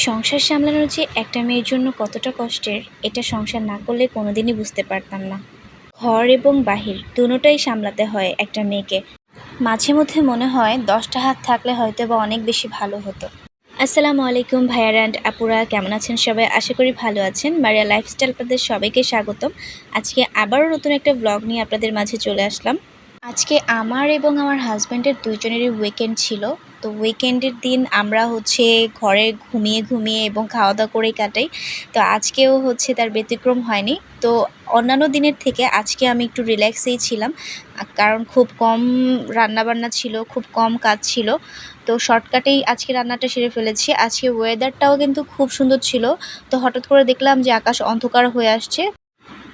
সংসার সামলানোর যে একটা মেয়ের জন্য কতটা কষ্টের, এটা সংসার না করলে কোনোদিনই বুঝতে পারতাম না। ঘর এবং বাহির দুটোটাই সামলাতে হয় একটা মেয়েকে। মাঝে মধ্যে মনে হয় দশটা হাত থাকলে হয়তো বা অনেক বেশি ভালো হতো। আসসালামু আলাইকুম ভাইয়ার অ্যান্ড আপুরা, কেমন আছেন সবাই? আশা করি ভালো আছেন। মারিয়া লাইফস্টাইল আপনাদের সবাইকে স্বাগতম। আজকে আবারও নতুন একটা ব্লগ নিয়ে আপনাদের মাঝে চলে আসলাম। আজকে আমার এবং আমার হাজব্যান্ডের দুইজনেরই উইকেন্ড ছিল। তো উইকেন্ডের দিন আমরা হচ্ছে ঘরে ঘুমিয়ে ঘুমিয়ে এবং খাওয়া দাওয়া করেই কাটাই। তো আজকেও হচ্ছে তার ব্যতিক্রম হয়নি। তো অন্যান্য দিনের থেকে আজকে আমি একটু রিল্যাক্সেই ছিলাম। কারণ খুব কম রান্নাবান্না ছিল, খুব কম কাজ ছিল। তো শর্টকাটেই আজকে রান্নাটা সেরে ফেলেছি। আজকে ওয়েদারটাও কিন্তু খুব সুন্দর ছিল। তো হঠাৎ করে দেখলাম যে আকাশ অন্ধকার হয়ে আসছে।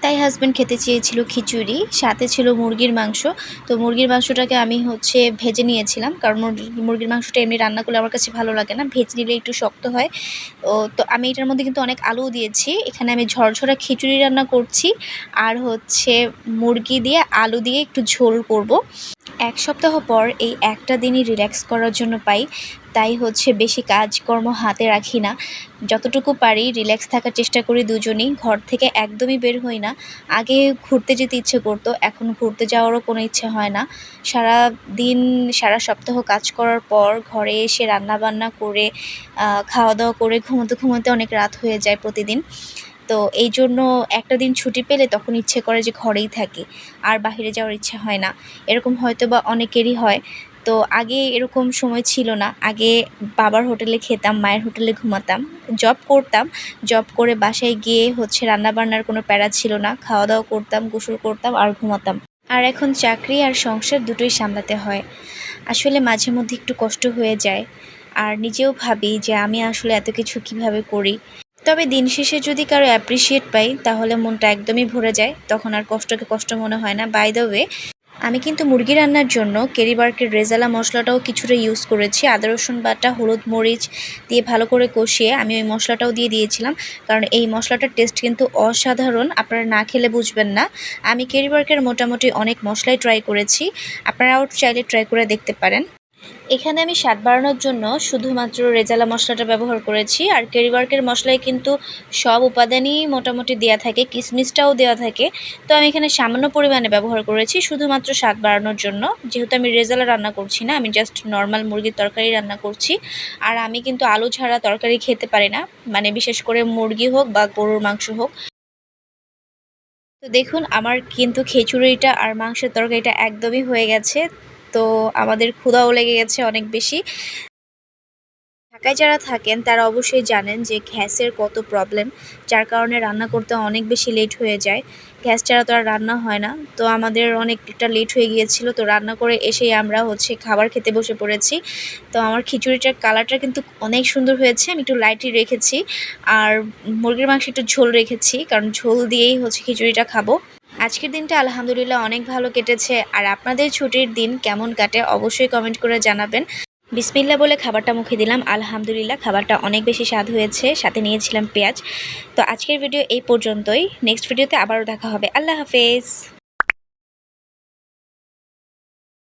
তাই হাজব্যান্ড খেতে চেয়েছিল খিচুড়ি, সাথে ছিল মুরগির মাংস। তো মুরগির মাংসটাকে আমি হচ্ছে ভেজে নিয়েছিলাম, কারণ মুরগির মাংসটা এমনি রান্না করলে আমার কাছে ভালো লাগে না, ভেজে নিলে একটু শক্ত হয়। ও, তো আমি এটার মধ্যে কিন্তু অনেক আলুও দিয়েছি, এখানে আমি ঝরঝরা খিচুড়ি রান্না করছি, আর হচ্ছে মুরগি দিয়ে আলু দিয়ে একটু ঝোল করব। এক সপ্তাহ পর এই একটা দিনই রিল্যাক্স করার জন্য পাই। তাই হচ্ছে বেশি কাজকর্ম হাতে রাখি না। যতটুকু পারি রিল্যাক্স থাকার চেষ্টা করি দুজনেই। ঘর থেকে একদমই বের হই না। আগে ঘুরতে যেতে ইচ্ছে করতো, এখন ঘুরতে যাওয়ারও কোনো ইচ্ছে হয় না। সারা দিন, সারা সপ্তাহ কাজ করার পর ঘরে এসে রান্না বান্না করে খাওয়া দাওয়া করে ঘুমোতে ঘুমোতে অনেক রাত হয়ে যায় প্রতিদিন। তো এই জন্য একটা দিন ছুটি পেলে তখন ইচ্ছে করে যে ঘরেই থাকি, আর বাইরে যাওয়ার ইচ্ছে হয় না। এরকম হয়তো বা অনেকেরই হয়। তো আগে এরকম সময় ছিল না। আগে বাবার হোটেলে খেতাম, মায়ের হোটেলে ঘুমাতাম জব করতাম। জব করে বাসায় গিয়ে হচ্ছে রান্না বান্নার কোনো প্যারা ছিল না। খাওয়া দাওয়া করতাম, গোসল করতাম আর ঘুমাতাম। আর এখন চাকরি আর সংসার দুটোই সামলাতে হয়। আসলে মাঝে মধ্যে একটু কষ্ট হয়ে যায়। আর নিজেও ভাবি যে আমি আসলে এত কিছু কীভাবে করি। তবে দিন শেষে যদি কারও অ্যাপ্রিসিয়েট পাই, তাহলে মনটা একদমই ভরে যায়। তখন আর কষ্টকে কষ্ট মনে হয় না। বাই দ্য ওয়ে আমি কিন্তু মুরগি রান্নার জন্য কেরিবার্কের রেজালা মশলাটাও কিছুটা ইউজ করেছি। আদা, রসুন বাটা, হলুদ মরিচ দিয়ে ভালো করে কষিয়ে আমি ওই মশলাটাও দিয়ে দিয়েছিলাম। কারণ এই মশলাটার টেস্ট কিন্তু অসাধারণ। আপনারা না খেলে বুঝবেন না। আমি কেরিবার্কের মোটামুটি অনেক মশলাই ট্রাই করেছি। আপনারাও চাইলে ট্রাই করে দেখতে পারেন। এখানে আমি স্বাদ বাড়ানোর জন্য শুধুমাত্র রেজালা মশলাটা ব্যবহার করেছি, আর কেরিবার্কের মশলায় কিন্তু সব উপাদানই মোটামুটি দেওয়া থাকে কিশমিশটাও দেওয়া থাকে। তো আমি এখানে সামান্য পরিমাণে ব্যবহার করেছি শুধুমাত্র স্বাদ বাড়ানোর জন্য। যেহেতু আমি রেজালা রান্না করছি না, আমি জাস্ট নর্মাল মুরগির তরকারি রান্না করছি। আর আমি কিন্তু আলু ছাড়া তরকারি খেতে পারি না মানে বিশেষ করে মুরগি হোক বা গরুর মাংস হোক। তো দেখুন, আমার কিন্তু খিচুড়িটা আর মাংসের তরকারিটা একদমই হয়ে গেছে। তো আমাদের ক্ষুধাও লেগে গেছে অনেক বেশি। ঢাকায় যারা থাকেন, তারা অবশ্যই জানেন যে গ্যাসের কত প্রবলেম যার কারণে রান্না করতে অনেক বেশি লেট হয়ে যায়। গ্যাস ছাড়া তো আর রান্না হয় না। তো আমাদের অনেকটা লেট হয়ে গিয়েছিল। তো রান্না করে এসেই আমরা হচ্ছে খাবার খেতে বসে পড়েছি। তো আমার খিচুড়িটার কালারটা কিন্তু অনেক সুন্দর হয়েছে। আমি একটু লাইটই রেখেছি। আর মুরগির মাংস একটু ঝোল রেখেছি। কারণ ঝোল দিয়েই হচ্ছে খিচুড়িটা খাব। আজকের দিনটা আলহামদুলিল্লাহ অনেক ভালো কেটেছে। আর আপনাদের ছুটির দিন কেমন কাটে অবশ্যই কমেন্ট করে জানাবেন। বিসমিল্লা বলে খাবারটা মুখে দিলাম। আলহামদুলিল্লাহ, খাবারটা অনেক বেশি স্বাদ হয়েছে। সাথে নিয়েছিলাম পেঁয়াজ। তো আজকের ভিডিও এই পর্যন্তই। নেক্সট ভিডিওতে আবারও দেখা হবে। আল্লাহ হাফেজ।